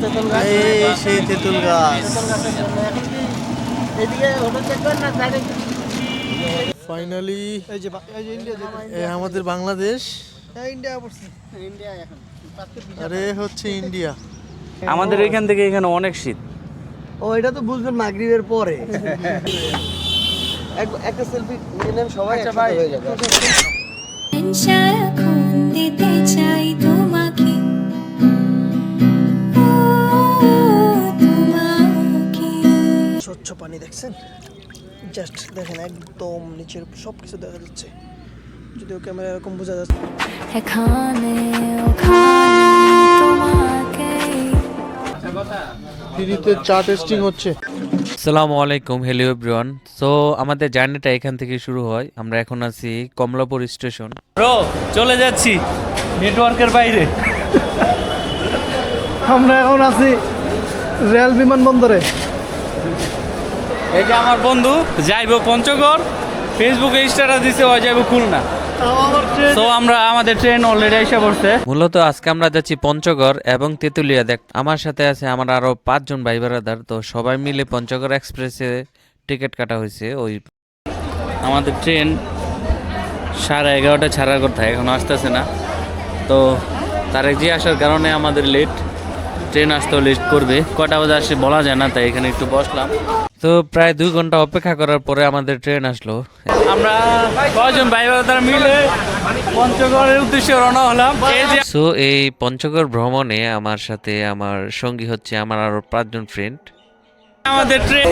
তেঁতুল গাছ এই সেই তেঁতুল গাছ। এদিকে দেখবেন না সাইডে ফাইনালি এই যে এই যে ইন্ডিয়া যেতে আমাদের বাংলাদেশ। ইন্ডিয়া পড়ছে ইন্ডিয়া এখন। আরে হচ্ছে ইন্ডিয়া আমাদের এখান থেকে এখানে অনেক শীত। ও এটা তো বুঝবেন মাগরিবের পরে। এক- একটা সেলফি নিয়ে নেন সবাই আচ্ছা একসাথে ভাই। হয়ে যাবে। সারাক্ষণ দিতে চাই পানি দেখছেন? জাস্ট দেখেন একদম নিচের সব কিছু দেখা যাচ্ছে। যদিও ক্যামেরা এরকম বোঝা যাচ্ছে। ফ্রিতে চা টেস্টিং হচ্ছে। আসসালামু আলাইকুম হ্যালো এভরিওয়ান সো আমাদের জার্নিটা এখান থেকে শুরু হয়। আমরা এখন আছি কমলাপুর স্টেশন। ব্রো চলে যাচ্ছি নেটওয়ার্কের বাইরে। আমরা এখন আছি রেল বিমানবন্দরে। এই যে আমার বন্ধু যাইবো পঞ্চগড়। ফেসবুকে স্ট্যাটাস দিছে ও যাইবো খুলনা। তো আমরা আমাদের ট্রেন অলরেডি এসে পড়ছে। মূলত আজকে আমরা যাচ্ছি পঞ্চগড় এবং তেঁতুলিয়া দেখ আমার সাথে আছে আমার আরও পাঁচজন ভাই ব্রাদার তো সবাই মিলে পঞ্চগড় এক্সপ্রেসে টিকিট কাটা হয়েছে ওই আমাদের ট্রেন সাড়ে এগারোটা ছাড়ার কথা এখনও আসতেছে না। তো তার যে আসার কারণে আমাদের লেট ট্রেন আসতেও লেট করবে। কটা বাজে আসে বলা যায় না তাই এখানে একটু বসলাম। তো প্রায় দুই ঘণ্টা অপেক্ষা করার পরে আমাদের ট্রেন আসলো। আমরা কয়জন ভাই ব্রাদার মিলে পঞ্চগড়ের উদ্দেশ্যে রওনা হলাম। সো এই পঞ্চগড় ভ্রমণে আমার সাথে আমার সঙ্গী হচ্ছে আমার আরও পাঁচজন ফ্রেন্ড আমাদের ট্রেন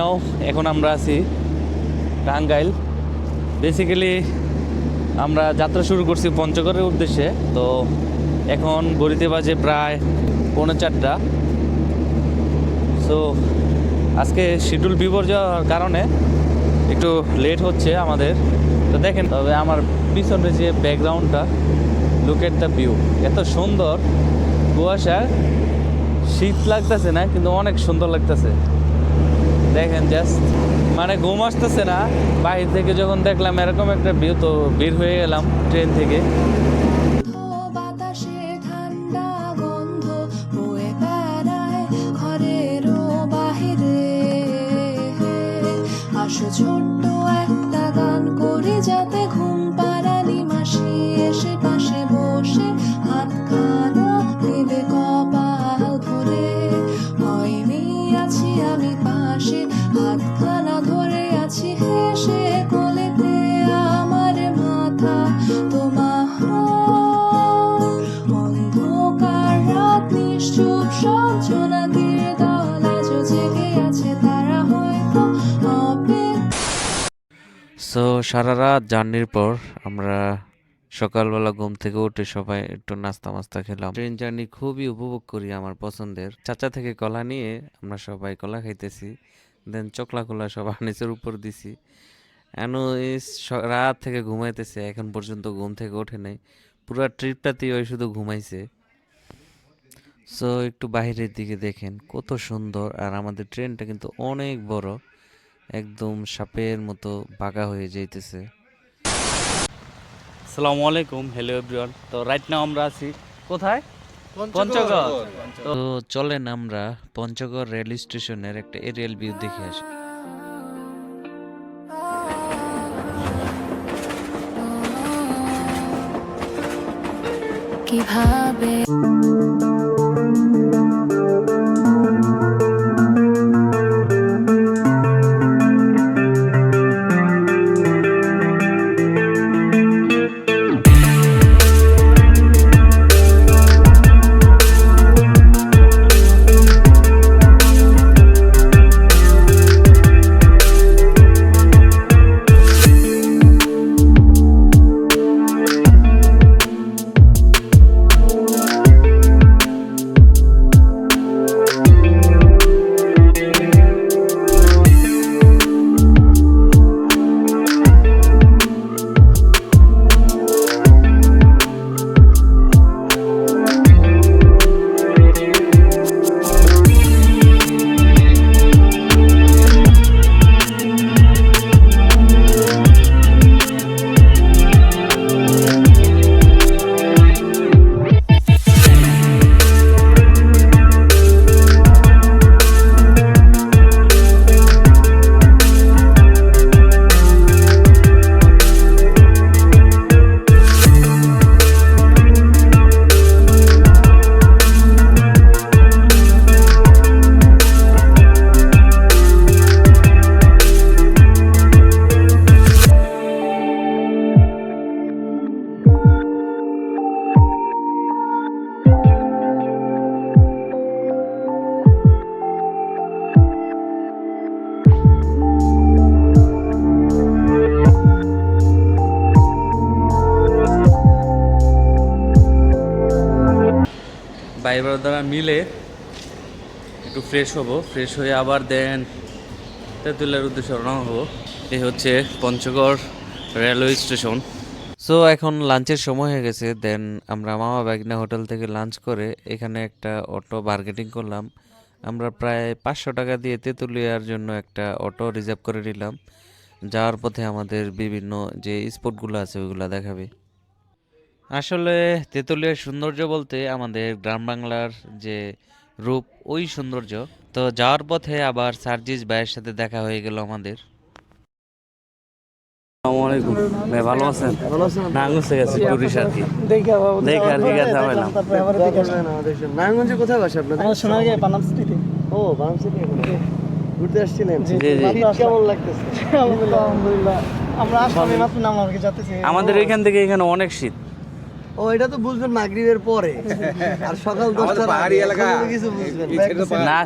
Now, এখন আমরা আছি টাঙ্গাইল। বেসিক্যালি আমরা যাত্রা শুরু করছি পঞ্চগড়ের উদ্দেশ্যে। তো এখন গড়িতে বাজে প্রায় পৌনে চারটা। সো আজকে শিডিউল বিপর্যয়ের কারণে একটু লেট হচ্ছে আমাদের। তো দেখেন, তবে আমার পিছনে যে ব্যাকগ্রাউন্ডটা লুক এট দ্য ভিউ এত সুন্দর। কুয়াশা শীত লাগতেছে না, কিন্তু অনেক সুন্দর লাগতেছে। দেখেন জাস্ট মানে ঘুম আসতেছে না। বাহির থেকে যখন দেখলাম এরকম একটা ভিউ তো বের হয়ে গেলাম ট্রেন থেকে। বাতাসে সো সারা রাত জার্নির পর আমরা সকালবেলা ঘুম থেকে উঠে সবাই একটু নাস্তা মাস্তা খেলাম। ট্রেন জার্নি খুবই উপভোগ করি আমার পছন্দের। চাচা থেকে কলা নিয়ে আমরা সবাই কলা খাইতেছি। দেন চকলা কলা সব আনিসের উপর দিছি। এনো এই রাত থেকে ঘুমাইতেছে, এখন পর্যন্ত ঘুম থেকে ওঠে নাই। পুরো ট্রিপটাতেই ওই শুধু ঘুমাইছে। সো একটু বাইরের দিকে দেখেন, কত সুন্দর। আর আমাদের ট্রেনটা কিন্তু অনেক বড়। একদম সাপের মতো বাঁকা হয়ে যাইতেছে। আসসালামু আলাইকুম হ্যালো এভরিওয়ান তো রাইট নাও আমরা আছি কোথায়? পঞ্চগড়। তো চলেন আমরা পঞ্চগড় রেল স্টেশনের একটা এরিয়াল ভিউ দেখে আসি। কীভাবে দ্বারা মিলে একটু ফ্রেশ হব। ফ্রেশ হয়ে আবার দেন তেঁতুলের উদ্দেশ্যে রওনা হব। এই হচ্ছে পঞ্চগড় রেলওয়ে স্টেশন সো এখন লাঞ্চের সময় হয়ে গেছে। দেন আমরা মামা বাগনা হোটেল থেকে লাঞ্চ করে এখানে একটা অটো বার্গেটিং করলাম। আমরা প্রায় পাঁচশো টাকা দিয়ে তেঁতুলিয়ার জন্য একটা অটো রিজার্ভ করে নিলাম। যাওয়ার পথে আমাদের বিভিন্ন যে স্পটগুলো আছে, ওইগুলো দেখাবে। আসলে তেঁতুলিয়ার সৌন্দর্য বলতে আমাদের গ্রাম বাংলার যে রূপ ওই সৌন্দর্য। তো যাওয়ার পথে আবার সার্জিস ভাইয়ের সাথে দেখা হয়ে গেল আমাদের। আসসালামাইকুম ভাই ভালো আছেন? নাঙ্গুসে গেছি টুরিস্ট আর কি। দেখে দেখে আর কি গেছে হইলাম নারায়ণগঞ্জে কোথায় বাসা আপনাদের? আমার শোনা সিটিতে। ও বারাম সিটি ঘুরতে আসছিলেন? জি জি কেমন লাগতেছে? আলহামদুলিল্লাহ আমরা আসলাম এই মাত্র নাম আমাকে যাতেছি। আমাদের এখান থেকে এখানে অনেক শীত। ও এটা তো বুঝবেন মাগরিবের পরে। আর সকাল দশটা পাহাড়ি এলাকা কিছু বুঝবেন। না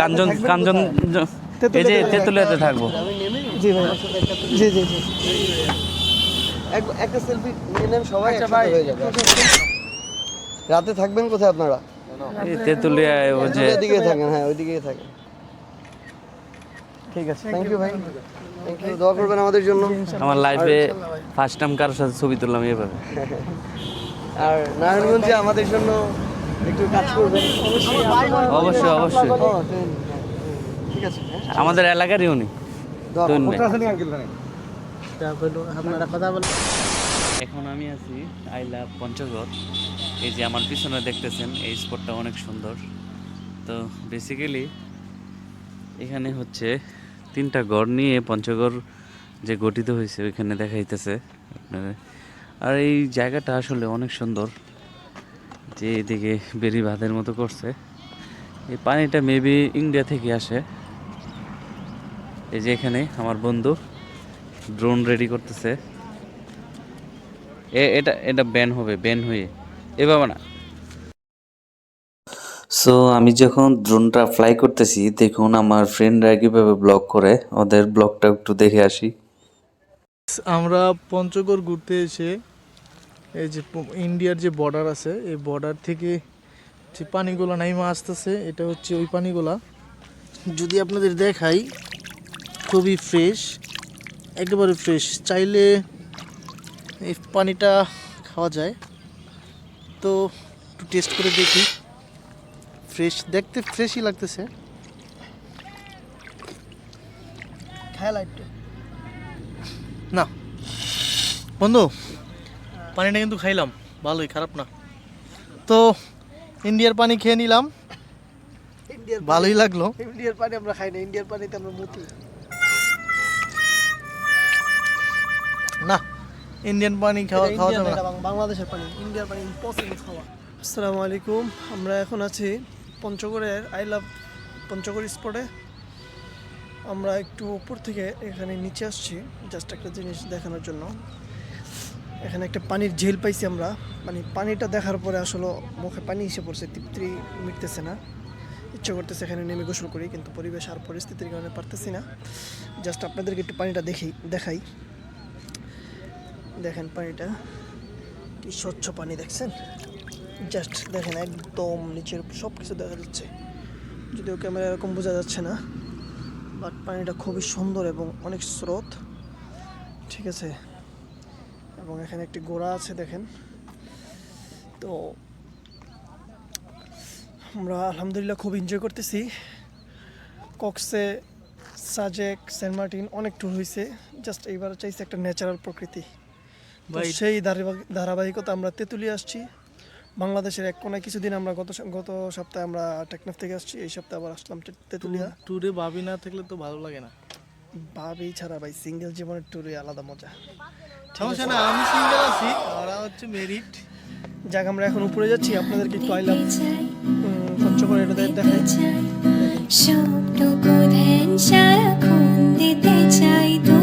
কাঞ্চন কাঞ্চন এই যে তেঁতুলিয়াতে থাকব। জি ভাই জি জি জি। একটা সেলফি নিয়ে নেন সবাই একসাথে হয়ে যাবে। রাতে থাকবেন কোথায় আপনারা? এই তেঁতুলিয়ায় ও যে ওইদিকে থাকেন হ্যাঁ ওইদিকেই থাকেন। ঠিক আছে। থ্যাংক ইউ ভাই। থ্যাংক ইউ দোয়া করবেন আমাদের জন্য। আমার লাইফে ফার্স্ট টাইম কারোর সাথে ছবি তুললাম এভাবে আর নারায়ণগঞ্জে আমাদের জন্য একটু কাজ করবেন। অবশ্যই অবশ্যই। ও, হ্যাঁ, ঠিক আছে হ্যাঁ। আমাদের এলাকারই উনি। দোয়া আপনারা কথা বলেন। এখন আমি আছি আই লাভ পঞ্চগড়। এই যে আমার পিছনে দেখতেছেন এই স্পটটা অনেক সুন্দর। তো বেসিক্যালি এখানে হচ্ছে তিনটা গড় নিয়ে পঞ্চগড় যে গঠিত হয়েছে, ওইখানে দেখাইতেছে আপনারা আর এই জায়গাটা আসলে অনেক সুন্দর, যে এদিকে বেরি বাঁধের মতো করছে। এই পানিটা মেবি ইন্ডিয়া থেকে আসে। এই যে এখানে আমার বন্ধু ড্রোন রেডি করতেছে। এ, এটা এটা ব্যান হবে ব্যান হয়ে। এ বাবা না সো আমি যখন ড্রোনটা ফ্লাই করতেছি, দেখুন আমার ফ্রেন্ডরা কীভাবে ব্লগ করে। ওদের ব্লগটা একটু দেখে আসি। আমরা পঞ্চগড় ঘুরতে এসে, এই যে ইন্ডিয়ার যে বর্ডার আছে, এই বর্ডার থেকে যে পানিগুলো নাইমা আসতেছে, এটা হচ্ছে ওই পানিগুলা। যদি আপনাদের দেখাই, খুবই ফ্রেশ একেবারে ফ্রেশ চাইলে এই পানিটা খাওয়া যায়। তো একটু টেস্ট করে দেখি। ফ্রেশ দেখতে ফ্রেশই লাগতেছে। না। বন্ধু পানিটা কিন্তু খাইলাম ভালোই খারাপ না। তো ইন্ডিয়ার পানি খেয়ে নিলাম। ভালোই লাগল। ইন্ডিয়ার পানি আমরা খাই না ইন্ডিয়ার পানিতে আমরা মুতি। না ইন্ডিয়ান পানি খাওয়া খাওয়া যাবে না, বাংলাদেশের পানি ইন্ডিয়ার পানি ইম্পসিবল খাওয়া। আসসালামু আলাইকুম আমরা এখন আছি পঞ্চগড়ের আই লাভ পঞ্চগড় স্পটে আমরা একটু উপর থেকে এখানে নিচে আসছি জাস্ট একটা জিনিস দেখানোর জন্য। এখানে একটা পানির ঝিল পাইছি আমরা। মানে পানিটা দেখার পরে আসলে মুখে পানি এসে পড়ছে, তৃপ্তি মিটতেছে না। ইচ্ছে করতেছে এখানে নেমে গোসল করি, কিন্তু পরিবেশ আর পরিস্থিতির কারণে পারতেছি না। জাস্ট আপনাদেরকে একটু পানিটা দেখি, দেখাই। দেখেন পানিটা, কি স্বচ্ছ পানি দেখছেন? জাস্ট দেখেন একদম নিচের সব কিছু দেখা যাচ্ছে। যদিও ক্যামেরা এরকম বোঝা যাচ্ছে না বাট পানিটা খুবই সুন্দর এবং অনেক স্রোত। ঠিক আছে? এবং এখানে একটি গোড়া আছে দেখেন। তো আমরা আলহামদুলিল্লাহ খুব এনজয় করতেছি। কক্সে সাজেক সেন্ট মার্টিন অনেক ট্যুর হয়েছে জাস্ট এইবার চাইছে একটা ন্যাচারাল প্রকৃতি। সেই ধারাবাহিক- ধারাবাহিকতা আমরা তেঁতুলিয়া আসছি। বাংলাদেশের এক কোনায় কিছুদিন আমরা গত গত সপ্তাহে আমরা টেকনাফ থেকে আসছি এই সপ্তাহে আবার আসলাম তে- তেঁতুলিয়া। ট্যুরে ভাবি না থাকলে তো ভালো লাগে না। ভাবি ছাড়া ভাই সিঙ্গেল জীবনের ট্যুরে আলাদা মজা। সমস্যা না আমি সিঙ্গেল আছি ওরা হচ্ছে মেরিট যাক আমরা এখন উপরে যাচ্ছি আপনাদেরকে একটু আইলাম। দিতে চাই পঞ্চগড় এটা দেখাই। সবটুকু ধ্যান সারাক্ষণ। দিতে চাই তোমাকে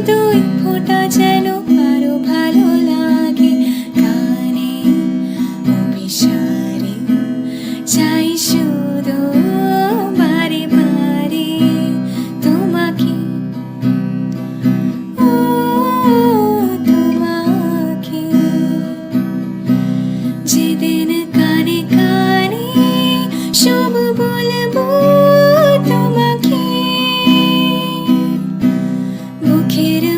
দুই ফোঁটা যে বুকের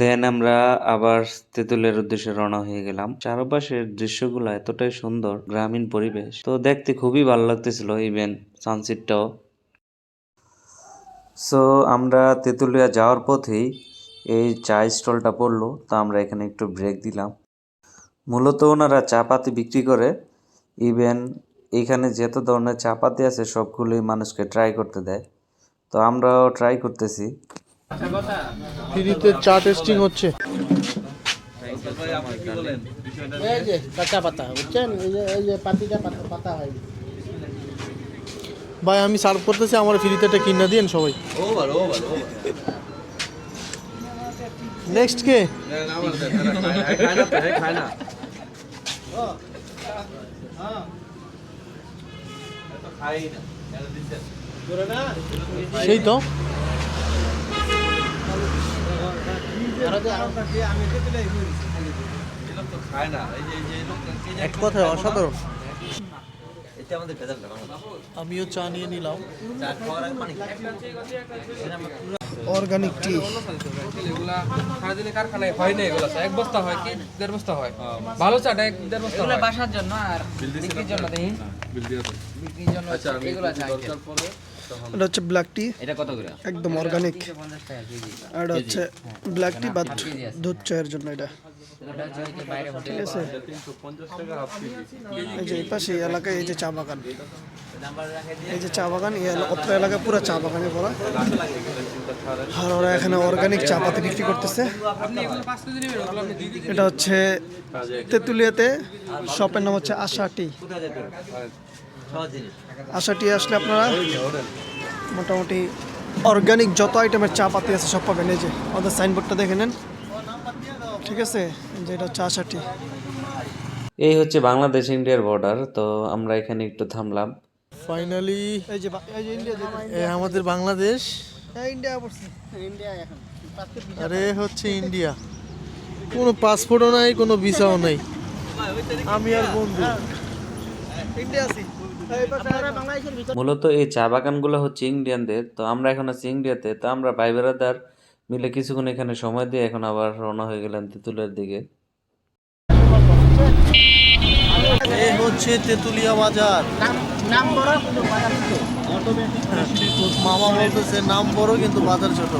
দেন আমরা আবার তেঁতুলের উদ্দেশ্যে রওনা হয়ে গেলাম। চারপাশের দৃশ্যগুলো এতটাই সুন্দর, গ্রামীণ পরিবেশ। তো দেখতে খুবই ভালো লাগতেছিল ইভেন সানসেটটাও সো আমরা তেঁতুলিয়া যাওয়ার পথেই এই চা স্টলটা পড়ল, তো আমরা এখানে একটু ব্রেক দিলাম। মূলত ওনারা চা পাতি বিক্রি করে ইভেন এখানে যত ধরনের চা পাতি আছে সবগুলোই মানুষকে ট্রাই করতে দেয়। তো আমরাও ট্রাই করতেছি। ফ্রিতে চা টেস্টিং হচ্ছে। ভাই, আমি সার্ভ করতেছি, আমার ফ্রিতে একটা কিনা দিন সবাই। নেক্সট কে? সেই তো। এক কথায় অসাধারণ। আমিও চা নিয়ে নিলাম। অর্গানিক টি এগুলা সারাদিনে কারখানায় হয় না এগুলো এক বস্তা হয় কি? দেড় বস্তা হয়। ভালো চাটা এক দেড় বস্তা হয়। বাসার জন্য আর বিক্রির জন্য বিক্রির জন্য এগুলো চাই এটা হচ্ছে ব্ল্যাক টি এটা কত করে? একদম অর্গানিক পঞ্চাশ টাকা কেজি। আর এটা হচ্ছে ব্ল্যাক টি বাদ দুধ চায়ের জন্য এটা। ঠিক আছে। এই যে এই পাশে এই এলাকায় এই যে চা বাগান। এই যে চা বাগান এই এলা- অত্র এলাকায় পুরো চা বাগানে ভরা আর ওরা এখানে অর্গানিক চা পাতি বিক্রি করতেছে। এটা হচ্ছে তেঁতুলিয়াতে শপের নাম হচ্ছে আশা টি আশা টি আসলে আপনারা মোটামুটি অর্গানিক যত আইটেমের চা পাতি আছে সব পাবেন এই যে আমাদের সাইনবোর্ডটা দেখে নেন। ঠিক আছে? যে এটা হচ্ছে আশা টি। এই হচ্ছে বাংলাদেশ ইন্ডিয়ার বর্ডার তো আমরা এখানে একটু থামলাম। ফাইনালি এই যে এই যে ইন্ডিয়া আমাদের বাংলাদেশ। ইন্ডিয়া পড়ছে। ইন্ডিয়া এখন। আরে হচ্ছে ইন্ডিয়া কোনো পাসপোর্টও নাই কোনো ভিসাও নাই। আমি আর বন্ধু। ইন্ডিয়া আছি। মূলত এই চা বাগানগুলো হচ্ছে ইন্ডিয়ানদের তো আমরা এখন আছি ইন্ডিয়াতে তো আমরা ভাই বেড়াদার মিলে কিছুক্ষণ এখানে সময় দিয়ে এখন আবার রওনা হয়ে গেলাম তেঁতুলের দিকে। এ হচ্ছে তেতুলিয়া বাজার। নাম বড়? কিন্তু বাজার ছোট। মামা বলতেছে নাম বড় কিন্তু বাজার ছোট।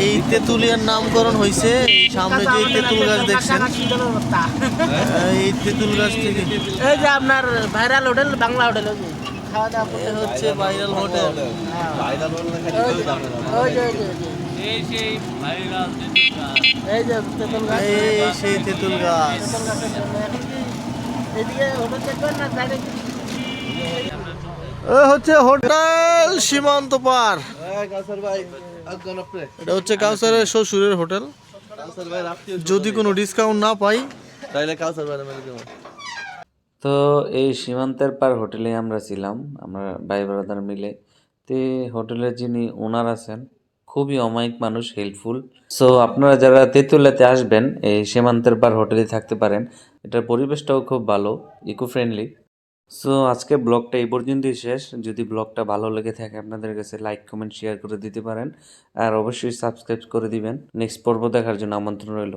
এই তেঁতুলিয়ার নামকরণ হয়েছে এই সামনে যে তেঁতুল গাছ দেখছেন। এই তেঁতুল গাছ থেকে। এই যে আপনার ভাইরাল হোটেল বাংলা হোটেল খাওয়া দাওয়া হচ্ছে ভাইরাল হোটেল। এই যে তেঁতুল গাছ। এই সেই তেঁতুল গাছ। এদিকে হোটেল দেখবেন না হচ্ছে হোটেল সীমান্ত পার। এটা হচ্ছে কাউসারের শ্বশুরের হোটেল। যদি কোনো ডিসকাউন্ট না পাই তো এই সীমান্তের পার হোটেলে আমরা ছিলাম, আমরা ভাই ব্রাদার মিলে। তে হোটেলের যিনি ওনার আছেন, খুবই অমায়িক মানুষ হেল্পফুল সো আপনারা যারা তেঁতুলিয়াতে আসবেন, এই সীমান্তের পার হোটেলে থাকতে পারেন। এটার পরিবেশটাও খুব ভালো ইকো ফ্রেন্ডলি সো আজকে ব্লগটা এই পর্যন্তই শেষ। যদি ব্লগটা ভালো লেগে থাকে, আপনাদের কাছে লাইক কমেন্ট শেয়ার করে দিতে পারেন। আর অবশ্যই সাবস্ক্রাইব করে দিবেন। নেক্সট পর্ব দেখার জন্য আমন্ত্রণ রইল।